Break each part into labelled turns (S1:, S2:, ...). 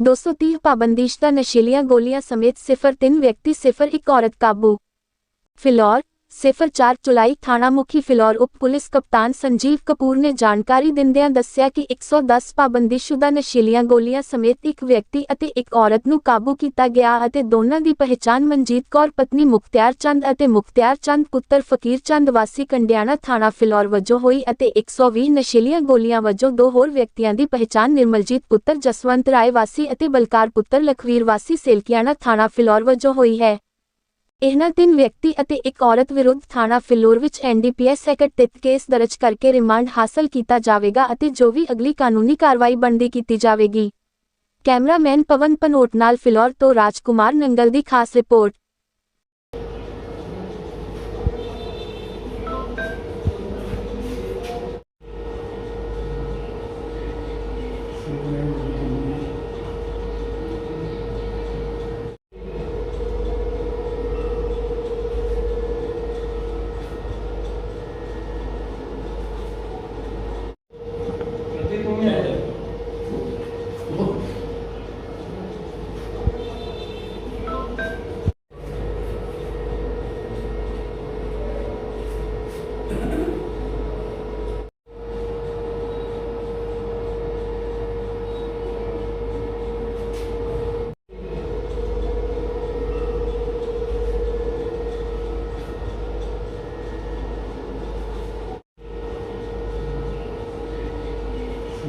S1: 230 ਪਾਬੰਦੀਸ਼ਦਾ ਨਸ਼ੀਲੀਆਂ ਗੋਲੀਆਂ ਸਮੇਤ 03 ਵਿਅਕਤੀ 01 ਔਰਤ ਕਾਬੂ। ਫਿਲੌਰ 04 ਜੁਲਾਈ ਥਾਣਾ ਮੁਖੀ ਫਿਲੌਰ ਉਪ ਪੁਲਿਸ ਕਪਤਾਨ ਸੰਜੀਵ ਕਪੂਰ ਨੇ ਜਾਣਕਾਰੀ ਦਿੰਦਿਆਂ ਦੱਸਿਆ ਕਿ 110 ਪਾਬੰਦੀਸ਼ੁਦਾ ਨਸ਼ੀਲੀਆਂ ਗੋਲੀਆਂ ਸਮੇਤ ਇੱਕ ਵਿਅਕਤੀ ਅਤੇ ਇੱਕ ਔਰਤ ਨੂੰ ਕਾਬੂ ਕੀਤਾ ਗਿਆ ਅਤੇ ਦੋਨਾਂ ਦੀ ਪਹਿਚਾਣ ਮਨਜੀਤ ਕੌਰ, ਪਤਨੀ ਮੁਖਤਿਆਰ ਚੰਦ ਅਤੇ ਮੁਖਤਿਆਰ ਚੰਦ, ਪੁੱਤਰ ਫਕੀਰ ਚੰਦ, ਵਾਸੀ ਕੰਡਿਆਣਾ ਥਾਣਾ ਫਿਲੌਰ ਵਜੋਂ ਹੋਈ ਅਤੇ 120 ਨਸ਼ੀਲੀਆਂ ਗੋਲੀਆਂ ਵਜੋਂ ਦੋ ਹੋਰ ਵਿਅਕਤੀਆਂ ਦੀ ਪਹਿਚਾਣ ਨਿਰਮਲਜੀਤ ਪੁੱਤਰ ਜਸਵੰਤ ਰਾਏ ਵਾਸੀ ਅਤੇ ਬਲਕਾਰ ਪੁੱਤਰ ਲਖਵੀਰ ਵਾਸੀ ਸੇਲਕਿਆਣਾ ਥਾਣਾ ਫਿਲੌਰ ਵਜੋਂ ਹੋਈ ਹੈ। ਇਹਨਾਂ ਤਿੰਨ ਵਿਅਕਤੀ ਅਤੇ ਇੱਕ ਔਰਤ ਵਿਰੁੱਧ ਥਾਣਾ ਫਿਲੌਰ ਵਿੱਚ ਐਨਡੀਪੀਐਸ ਐਕਟ ਤਹਿਤ ਕੇਸ ਦਰਜ ਕਰਕੇ ਰਿਮਾਂਡ ਹਾਸਲ ਕੀਤਾ ਜਾਵੇਗਾ ਅਤੇ ਜੋ ਵੀ ਅਗਲੀ ਕਾਨੂੰਨੀ ਕਾਰਵਾਈ ਬਣਦੀ ਕੀਤੀ ਜਾਵੇਗੀ। ਕੈਮਰਾਮੈਨ ਪਵਨ ਪਨੋਟ ਨਾਲ ਫਿਲੌਰ ਤੋਂ ਰਾਜਕੁਮਾਰ ਨੰਗਲ ਦੀ ਖਾਸ ਰਿਪੋਰਟ।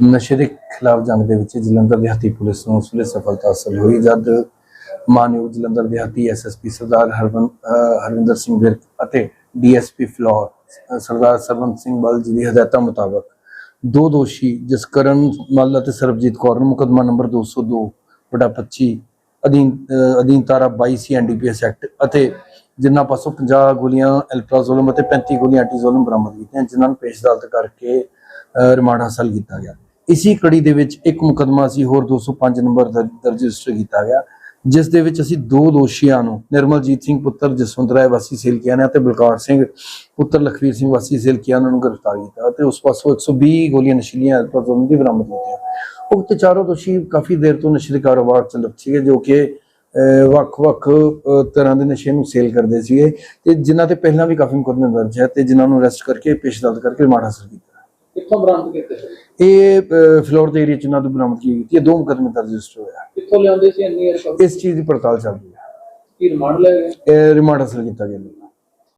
S2: ਨਸ਼ੇ ਦੇ ਖਿਲਾਫ ਜੰਗ ਦੇ ਵਿੱਚ ਜਲੰਧਰ ਦਿਹਾਤੀ ਪੁਲਿਸ ਨੂੰ ਸੁਲੇ ਸਫਲਤਾ ਹਾਸਲ ਹੋਈ। ਜਦ ਮਾਨਯੋਗ ਜਲੰਧਰ ਦਿਹਾਤੀ ਐਸਐਸਪੀ ਸਰਦਾਰ ਹਰਵਿੰਦਰ ਸਿੰਘ ਵਿਰਕ ਅਤੇ ਡੀਐਸਪੀ ਫਲੋਰ ਸਰਦਾਰ ਸਰਵੰਤ ਸਿੰਘ ਬਲ ਜੀ ਦੀ ਹਦਾਇਤਾਂ ਮੁਤਾਬਕ ਦੋ ਦੋਸ਼ੀ ਜਸਕਰਨ ਮੱਲ ਅਤੇ ਸਰਬਜੀਤ ਕੌਰ ਨੂੰ ਮੁਕੱਦਮਾ ਨੰਬਰ 202 ਬਟਾ 25 ਅਧੀਨ ਅਧੀਨ ਧਾਰਾ 22 ਸੀ ਐਨਡੀਪੀਐਸ ਐਕਟ ਅਤੇ ਜਿਨ੍ਹਾਂ ਪਾਸੋਂ 50 ਗੋਲੀਆਂ ਐਲਟਰਾਜ਼ੋਲਮ ਅਤੇ 35 ਗੋਲੀਆਂ ਐਂਟੀਜ਼ੋਲਮ ਬਰਾਮਦ ਕੀਤੀਆਂ, ਜਿਨ੍ਹਾਂ ਨੂੰ ਪੇਸ਼ ਅਦਾਲਤ ਕਰਕੇ ਰਿਮਾਂਡ ਹਾਸਲ ਕੀਤਾ ਗਿਆ। ਇਸੀ ਕੜੀ ਦੇ ਵਿੱਚ ਇੱਕ ਮੁਕਦਮਾ ਸੀ ਹੋਰ 205 ਨੰਬਰ ਦਰ- ਦਰਜ ਰਜਿਸਟਰ ਕੀਤਾ ਗਿਆ ਜਿਸ ਦੇ ਵਿੱਚ ਅਸੀਂ ਦੋ ਦੋਸ਼ੀਆਂ ਨੂੰ ਨਿਰਮਲਜੀਤ ਸਿੰਘ ਪੁੱਤਰ ਜਸਵੰਤ ਰਾਏ ਵਾਸੀ ਸੇਲਕਿਆ ਨੇ ਅਤੇ ਬਲਕਾਰ ਸਿੰਘ ਪੁੱਤਰ ਲਖਵੀਰ ਸਿੰਘ ਵਾਸੀ ਸੇਲਕੀਆਣਾ ਨੂੰ ਗ੍ਰਿਫਤਾਰ ਕੀਤਾ ਤੇ ਉਸ ਪਾਸੋਂ 120 ਗੋਲੀਆਂ ਨਸ਼ੀਲੀਆਂ ਐਲਟਰਾਜ਼ੋਲਮ ਦੀ ਬਰਾਮਦ ਕੀਤੀਆਂ। ਉਕਤ ਚਾਰੋਂ ਦੋਸ਼ੀ ਕਾਫੀ ਦੇਰ ਤੋਂ ਨਸ਼ੇ ਦੇ ਕਾਰੋਬਾਰ ਚ ਲਿਪਤ ਸੀਗੇ ਜੋ ਕਿ ਅਹ, ਵੱਖ-ਵੱਖ ਤਰ੍ਹਾਂ ਦੇ ਨਸ਼ੇ ਨੂੰ ਸੇਲ ਕਰਦੇ ਸੀਗੇ ਤੇ ਜਿਨ੍ਹਾਂ ਤੇ ਪਹਿਲਾਂ ਵੀ ਕਾਫੀ ਮੁਕੱਦਮੇ ਦਰਜ ਹੈ ਤੇ ਜਿਨ੍ਹਾਂ ਨੂੰ ਅਰੈਸਟ ਕਰਕੇ ਪੇਸ਼ ਅਦਾਲਤ ਕਰਕੇ ਰਿਮਾਂਡ ਹਾਸਲ ਕੀਤਾ।
S3: ਕਿੱਥੋਂ ਬਰਾਮਦ ਕੀਤੇ ਸੀ?
S2: ਇਹ ਫਲੋਰ ਦੇ ਏਰੀਆ ਚ ਇਹਨਾਂ ਤੋਂ ਬਰਾਮਦ ਕੀਤੀ ਗਈ ਹੈ। ਦੋ ਮੁਕੱਦਮੇ ਦਰਜ ਰਜਿਸਟਰ ਹੋਇਆ
S3: ਕਿੱਥੋਂ ਲਿਆਉਂਦੇ ਸੀ ਇੰਨੀ ਰਕਮ
S2: ਇਸ ਚੀਜ਼ ਦੀ ਪੜਤਾਲ ਚੱਲ ਰਹੀ ਹੈ।
S3: ਕੀ ਰਿਮਾਂਡ ਲੈ ਗਏ?
S2: ਇਹ ਰਿਮਾਂਡ ਹਾਸਲ ਕੀਤਾ ਗਿਆ।